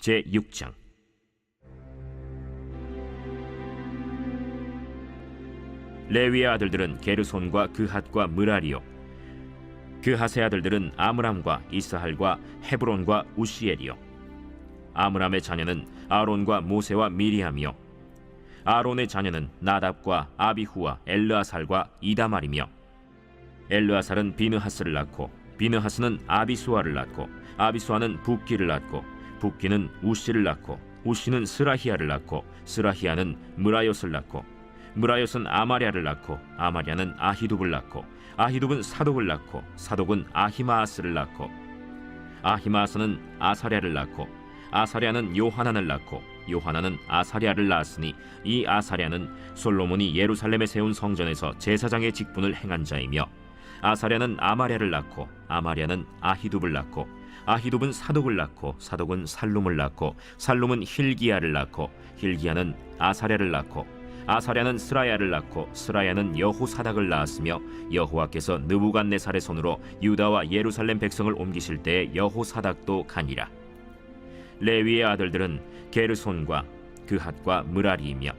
제 6장. 레위의 아들들은 게르손과 그핫과 무라리요. 그핫의 아들들은 아므람과 이스할과 헤브론과 우시엘이요. 아므람의 자녀는 아론과 모세와 미리암이요. 아론의 자녀는 나답과 아비후와 엘르아살과 이다말이며 엘르아살은 비느하스를 낳고 비느하스는 아비수아를 낳고 아비수아는 붓기를 낳고 붓기는 우시를 낳고 우시는 스라히아를 낳고 스라히아는 무라요스를 낳고 무라요스는 아마랴를 낳고 아마랴는 아히둡을 낳고 아히둡은 사독을 낳고 사독은 아히마아스를 낳고 아히마아스는 아사랴를 낳고 아사랴는 요하난을 낳고 요하난은 아사랴를 낳았으니 이 아사랴는 솔로몬이 예루살렘에 세운 성전에서 제사장의 직분을 행한 자이며 아사랴는 아마랴를 낳고 아마랴는 아히둡을 낳고 아히둡은 사독을 낳고 사독은 살룸을 낳고 살룸은 힐기야를 낳고 힐기야는 아사랴를 낳고 아사랴는 스라야를 낳고 스라야는 여호사닥을 낳았으며 여호와께서 느부갓네살의 손으로 유다와 예루살렘 백성을 옮기실 때에 여호사닥도 가니라. 레위의 아들들은 게르손과 그핫과 무라리이며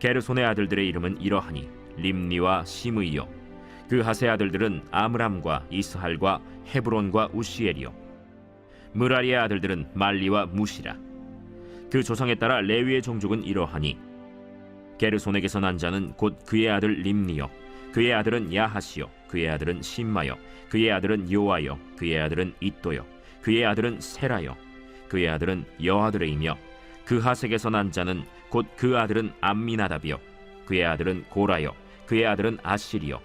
게르손의 아들들의 이름은 이러하니 림니와 시므이요. 그핫의 아들들은 아므람과 이스할과 헤브론과 우시엘이요 무라리의 아들들은 말리와 무시라 그 조상에 따라 레위의 종족은 이러하니 게르손에게서 난 자는 곧 그의 아들 림니요 그의 아들은 야하시요 그의 아들은 심마요 그의 아들은 요아요 그의 아들은 이또요 그의 아들은 세라요 그의 아들은 여아들의이며 그하색에서 난 자는 곧 그 아들은 암미나답이요 그의 아들은 고라요 그의 아들은 아시리요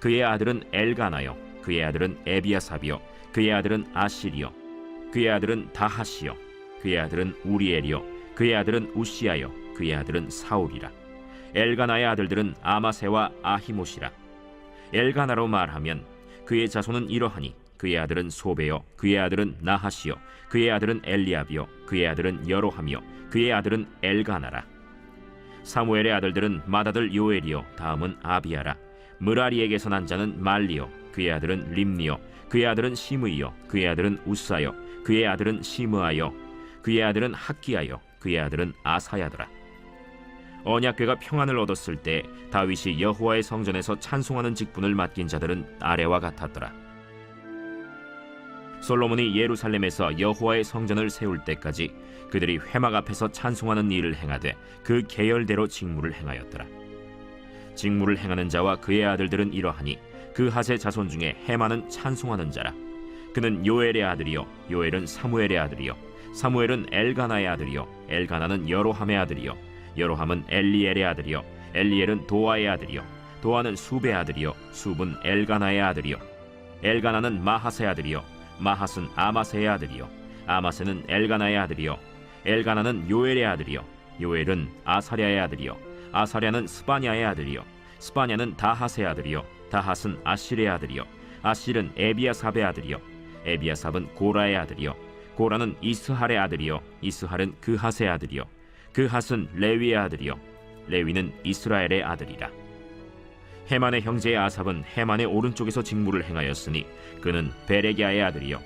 그의 아들은 엘가나요 그의 아들은 에비아삽이요 그의 아들은 아시리요 그의 아들은 다하시요 그의 아들은 우리엘이요 그의 아들은 우시아요 그의 아들은 사울이라 엘가나의 아들들은 아마세와 아히모시라 엘가나로 말하면 그의 자손은 이러하니 그의 아들은 소베요 그의 아들은 나하시요 그의 아들은 엘리압이요 그의 아들은 여로함이요 그의 아들은 엘가나라 사무엘의 아들들은 맏아들 요엘이요 다음은 아비아라 무라리에게서 난 자는 말리요 그의 아들은 림니요 그의 아들은 시므이요 그의 아들은 우사요 그의 아들은 시므아요 그의 아들은 학기야요 그의 아들은 아사야더라 언약궤가 평안을 얻었을 때 다윗이 여호와의 성전에서 찬송하는 직분을 맡긴 자들은 아래와 같았더라 솔로몬이 예루살렘에서 여호와의 성전을 세울 때까지 그들이 회막 앞에서 찬송하는 일을 행하되 그 계열대로 직무를 행하였더라. 직무를 행하는 자와 그의 아들들은 이러하니 그 하세 자손 중에 해마는 찬송하는 자라. 그는 요엘의 아들이요. 요엘은 사무엘의 아들이요. 사무엘은 엘가나의 아들이요. 엘가나는 여로함의 아들이요. 여로함은 엘리엘의 아들이요. 엘리엘은 도아의 아들이요. 도아는 수베 아들이요. 숲은 엘가나의 아들이요. 엘가나는 마하세 아들이요. 마핫은 아마세의 아들이요. 아마세는 엘가나의 아들이요. 엘가나는 요엘의 아들이요. 요엘은 아사랴의 아들이요. 아사랴는 스바냐의 아들이요. 스바냐는 다하스의 아들이요. 다하스는 아실의 아들이요. 아실은 에비아삽의 아들이요 에비아삽은 고라의 아들이요. 고라는 이스할의 아들이요. 이스할은 그핫의 아들이요. 그핫은 레위의 아들이요. 레위는 이스라엘의 아들이라. 헤만의 형제 아삽은 헤만의 오른쪽에서 직무를 행하였으니 그는 베레기아의 아들이요.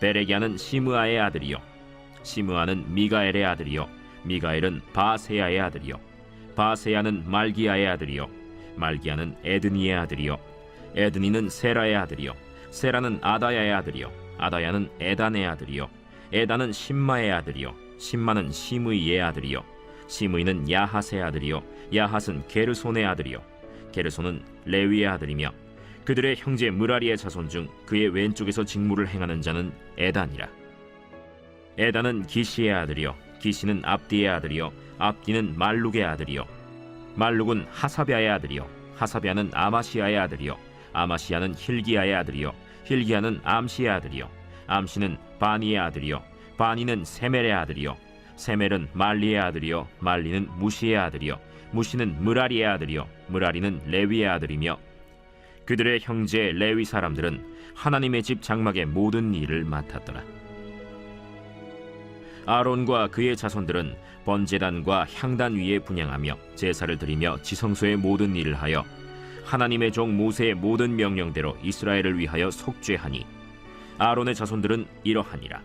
베레기아는 시므아의 아들이요. 시므아는 미가엘의 아들이요. 미가엘은 바세야의 아들이요. 바세야는 말기야의 아들이요. 말기야는 에드니의 아들이요. 에드니는 세라의 아들이요 세라는 아다야의 아들이요. 아다야는 에단의 아들이요. 에단은 심마의 아들이요. 심마는 시므이의 아들이요. 시므이는 야핫의 아들이요. 야핫은 게르손의 아들이요. 게르손은 레위의 아들이며 그들의 형제 무라리의 자손 중 그의 왼쪽에서 직무를 행하는 자는 에단이라. 에단은 기시의 아들이요, 기시는 압디의 아들이요, 압디는 말룩의 아들이요, 말룩은 하사비아의 아들이요, 하사비아는 아마시아의 아들이요, 아마시아는 힐기야의 아들이요, 힐기야는 암시의 아들이요, 암시는 바니의 아들이요, 바니는 세멜의 아들이요, 세멜은 말리의 아들이요, 말리는 무시의 아들이요, 무시는 무라리의 아들이요, 무라리는 레위의 아들이며 그들의 형제 레위 사람들은 하나님의 집 장막의 모든 일을 맡았더라. 아론과 그의 자손들은 번제단과 향단 위에 분양하며 제사를 드리며 지성소의 모든 일을 하여 하나님의 종 모세의 모든 명령대로 이스라엘을 위하여 속죄하니 아론의 자손들은 이러하니라.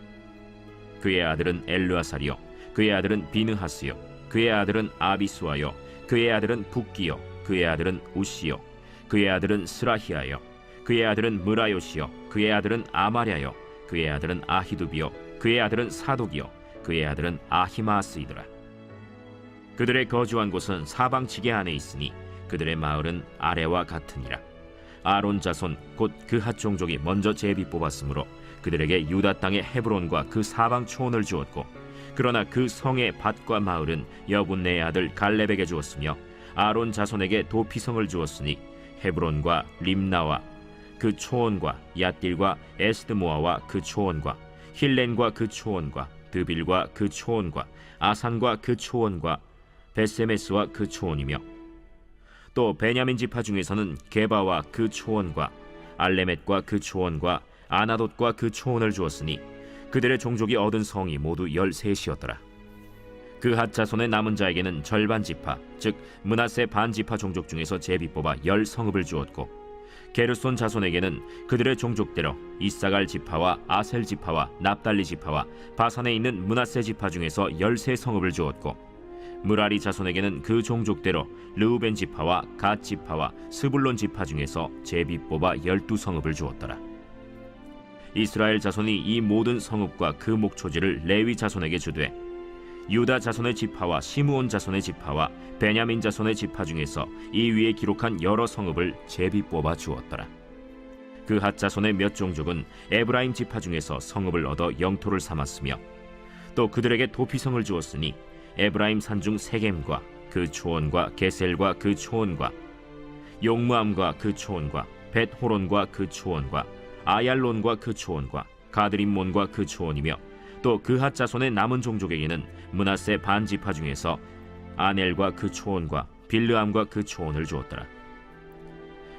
그의 아들은 엘르아살이요 그의 아들은 비느하스요 그의 아들은 아비수아요 그의 아들은 북기요 그의 아들은 우시요 그의 아들은 스라히아요 그의 아들은 무라요시요 그의 아들은 아마랴요 그의 아들은 아히두비요 그의 아들은 사독이요 그의 아들은 아히마스이더라 그들의 거주한 곳은 사방치계 안에 있으니 그들의 마을은 아래와 같으니라. 아론 자손 곧 그 핫 종족이 먼저 제비 뽑았으므로 그들에게 유다 땅의 헤브론과 그 사방 초원을 주었고 그러나 그 성의 밭과 마을은 여분네의 아들 갈렙에게 주었으며 아론 자손에게 도피성을 주었으니 헤브론과 림나와 그 초원과 얏딜과 에스드모아와 그 초원과 힐렌과 그 초원과 드빌과 그 초원과 아산과 그 초원과 베세메스와 그 초원이며 또 베냐민 지파 중에서는 게바와 그 초원과 알레멧과 그 초원과 아나돗과 그 초원을 주었으니 그들의 종족이 얻은 성이 모두 열셋이었더라. 그핫 자손의 남은 자에게는 절반 지파, 즉 문하세 반 지파 종족 중에서 제비 뽑아 열 성읍을 주었고 게르손 자손에게는 그들의 종족대로 이사갈 지파와 아셀 지파와 납달리 지파와 바산에 있는 문하세 지파 중에서 열세 성읍을 주었고 무라리 자손에게는 그 종족대로 르우벤 지파와 갓 지파와 스불론 지파 중에서 제비 뽑아 열두 성읍을 주었더라. 이스라엘 자손이 이 모든 성읍과 그 목초지를 레위 자손에게 주되 유다 자손의 지파와 시므온 자손의 지파와 베냐민 자손의 지파 중에서 이 위에 기록한 여러 성읍을 제비 뽑아 주었더라. 그핫 자손의 몇 종족은 에브라임 지파 중에서 성읍을 얻어 영토를 삼았으며 또 그들에게 도피성을 주었으니 에브라임 산중 세겜과 그 초원과 게셀과 그 초원과 용무암과 그 초원과 벳호론과 그 초원과 아얄론과 그 초원과 가드림몬과 그 초원이며 또 그핫 자손의 남은 종족에게는 문하세 반 지파 중에서 아넬과 그 초원과 빌르암과 그 초원을 주었더라.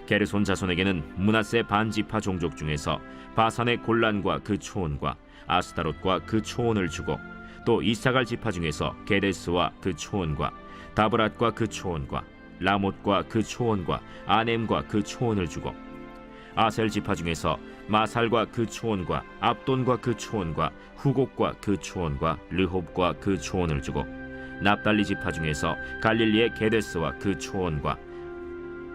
게르손 자손에게는 문하세 반 지파 종족 중에서 바산의 골란과 그 초원과 아스타롯과 그 초원을 주고 또 이사갈 지파 중에서 게데스와 그 초원과 다브랏과 그 초원과 라못과 그 초원과 아넴과 그 초원을 주고 아셀 지파 중에서 마살과 그 초원과 압돈과 그 초원과 후곡과 그 초원과 르홉과 그 초원을 주고 납달리 지파 중에서 갈릴리의 게데스와 그 초원과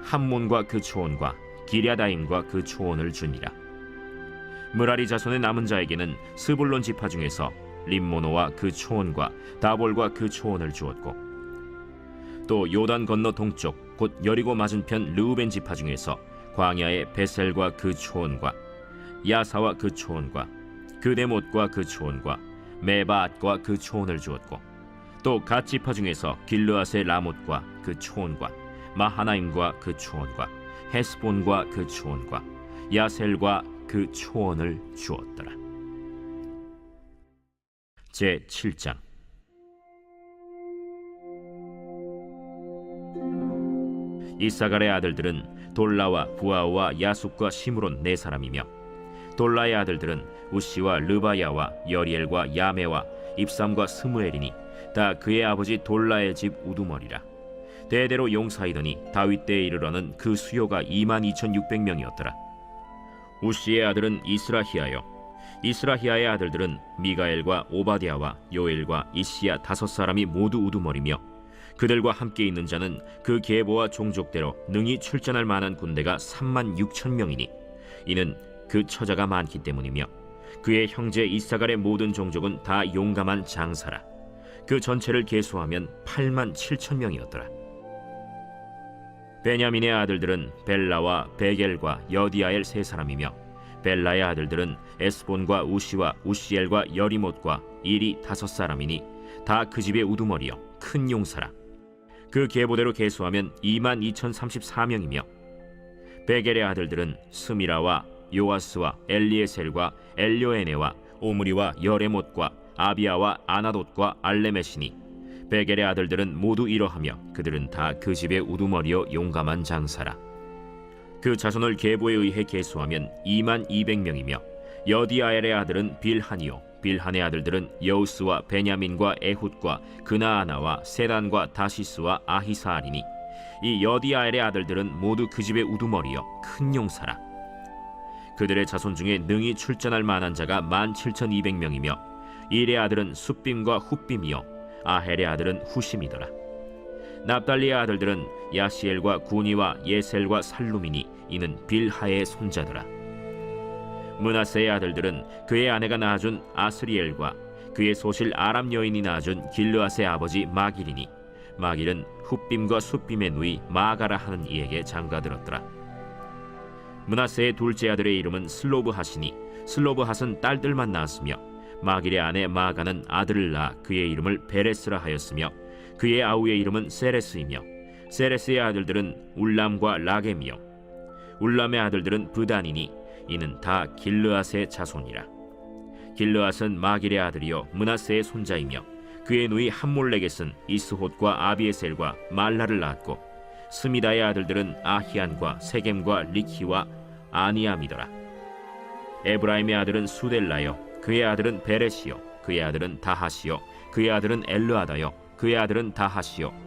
함몬과 그 초원과 기랴다임과 그 초원을 주니라. 무라리 자손의 남은 자에게는 스불론 지파 중에서 림모노와 그 초원과 다볼과 그 초원을 주었고 또 요단 건너 동쪽 곧 여리고 맞은편 르우벤 지파 중에서 광야의 베셀과 그 초원과 야사와 그 초원과 그데못과 그 초원과 메바앗과 그 초원을 주었고 또 갓 지파 중에서 길르앗의 라못과 그 초원과 마하나임과 그 초원과 헤스본과 그 초원과 야셀과 그 초원을 주었더라. 제 7장. 이사갈의 아들들은 돌라와 부아와 야숙과 시므론 네 사람이며 돌라의 아들들은 우시와 르바야와 여리엘과 야메와 입삼과 스무엘이니 다 그의 아버지 돌라의 집 우두머리라. 대대로 용사이더니 다윗 때에 이르러는 그 수요가 2만 2,600명이었더라. 우시의 아들은 이스라히아요 이스라히아의 아들들은 미가엘과 오바디아와 요엘과 이시야 다섯 사람이 모두 우두머리며 그들과 함께 있는 자는 그 계보와 종족대로 능히 출전할 만한 군대가 3만 6천 명이니 이는 그 처자가 많기 때문이며 그의 형제 이사갈의 모든 종족은 다 용감한 장사라. 그 전체를 계수하면 8만 7천 명이었더라. 베냐민의 아들들은 벨라와 베겔과 여디아엘 세 사람이며 벨라의 아들들은 에스본과 우시와 우시엘과 여리못과 일이 다섯 사람이니 다 그 집의 우두머리요 큰 용사라. 그 계보대로 계수하면 2만 2,034명이며 베겔의 아들들은 스미라와 요아스와 엘리에셀과 엘료에네와 오므리와 여레못과 아비아와 아나돗과 알레메시니 베겔의 아들들은 모두 이러하며 그들은 다 그 집의 우두머리요 용감한 장사라 그 자손을 계보에 의해 계수하면 2만 200명이며 여디아엘의 아들은 빌하니요 빌한의 아들들은 여우스와 베냐민과 에훗과 그나아나와 세단과 다시스와 아히사알이니 이 여디아엘의 아들들은 모두 그 집의 우두머리요 큰 용사라. 그들의 자손 중에 능히 출전할 만한 자가 만 칠천 이백 명이며 일의 아들은 숫빔과 훗빔이요 아헬의 아들은 후심이더라. 납달리의 아들들은 야시엘과 구니와 예셀과 살루미니 이는 빌하의 손자더라. 문하세의 아들들은 그의 아내가 낳아준 아스리엘과 그의 소실 아람 여인이 낳아준 길르앗의 아버지 마길이니 마길은 훗빔과 숫빔의 누이 마가라 하는 이에게 장가들었더라. 문하세의 둘째 아들의 이름은 슬로브핫이니 슬로브핫은 딸들만 낳았으며 마길의 아내 마가는 아들을 낳아 그의 이름을 베레스라 하였으며 그의 아우의 이름은 세레스이며 세레스의 아들들은 울람과 라겜이요. 울람의 아들들은 브단이니 이는 다 길르앗의 자손이라. 길르앗은 마길의 아들이요 문하세의 손자이며 그의 누이 함몰렉겟은 이스홑과 아비에셀과 말라를 낳았고 스미다의 아들들은 아히안과 세겜과 리키와 아니암이더라. 에브라임의 아들은 수델라요 그의 아들은 베레시요 그의 아들은 다하시요 그의 아들은 엘르아다요 그의 아들은 다하시요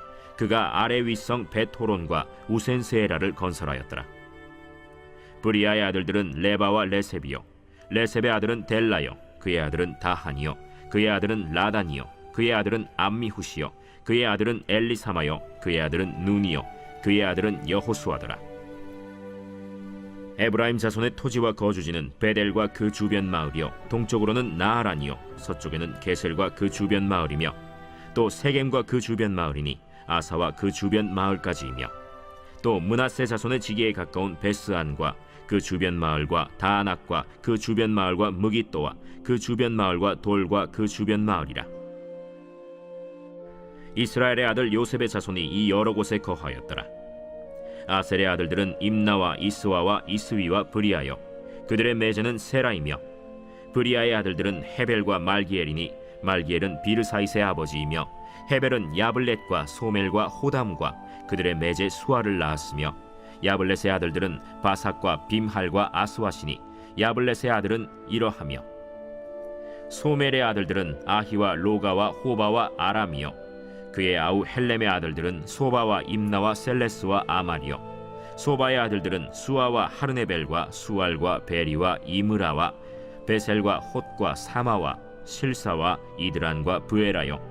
그가 아래 윗성 베토론과 우센세라를 건설하였더라. 브리아의 아들들은 레바와 레셉이요 레셉의 아들은 델라요 그의 아들은 다하니요 그의 아들은 라다니요 그의 아들은 암미후시요 그의 아들은 엘리사마요 그의 아들은 눈이요 그의 아들은 여호수아더라. 에브라임 자손의 토지와 거주지는 베델과 그 주변 마을이요 동쪽으로는 나하란이요 서쪽에는 게셀과 그 주변 마을이며 또 세겜과 그 주변 마을이니 아사와 그 주변 마을까지이며 또 문하세 자손의 지기에 가까운 베스안과 그 주변 마을과 다낙과 그 주변 마을과 무기또와 그 주변 마을과 돌과 그 주변 마을이라. 이스라엘의 아들 요셉의 자손이 이 여러 곳에 거하였더라. 아셀의 아들들은 임나와 이스와와 이스위와 브리아요 그들의 매제는 세라이며 브리아의 아들들은 헤벨과 말기엘이니 말기엘은 비르사이스의 아버지이며 헤벨은 야블렛과 소멜과 호담과 그들의 매제 수아를 낳았으며 야블렛의 아들들은 바삭과 빔할과 아스와시니 야블렛의 아들은 이러하며 소멜의 아들들은 아히와 로가와 호바와 아람이요 그의 아우 헬렘의 아들들은 소바와 임나와 셀레스와 아말이요 소바의 아들들은 수아와 하르네벨과 수알과 베리와 이므라와 베셀과 홑과 사마와 실사와 이드란과 부에라요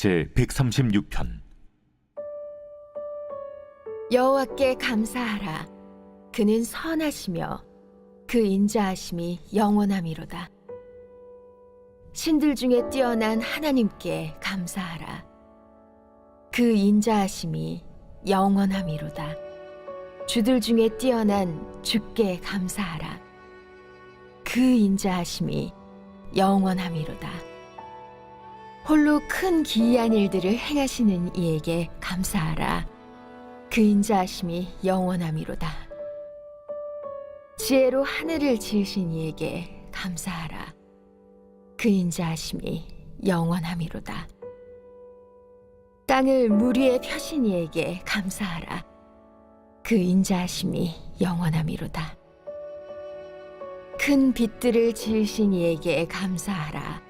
제 136편 여호와께 감사하라. 그는 선하시며 그 인자하심이 영원함이로다. 신들 중에 뛰어난 하나님께 감사하라. 그 인자하심이 영원함이로다. 주들 중에 뛰어난 주께 감사하라. 그 인자하심이 영원함이로다. 홀로 큰 기이한 일들을 행하시는 이에게 감사하라. 그 인자하심이 영원함이로다. 지혜로 하늘을 지으신 이에게 감사하라. 그 인자하심이 영원함이로다. 땅을 물 위에 펴신 이에게 감사하라. 그 인자하심이 영원함이로다. 큰 빛들을 지으신 이에게 감사하라.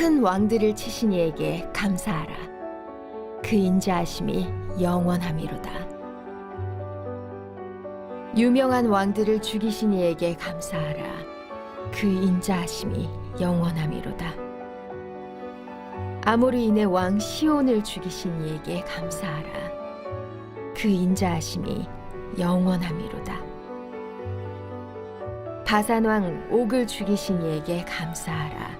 큰 왕들을 치신 이에게 감사하라. 그 인자하심이 영원함이로다. 유명한 왕들을 죽이신 이에게 감사하라. 그 인자하심이 영원함이로다. 아모르인의 왕 시온을 죽이신 이에게 감사하라. 그 인자하심이 영원함이로다. 바산 왕 옥을 죽이신 이에게 감사하라.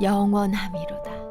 영원함이로다.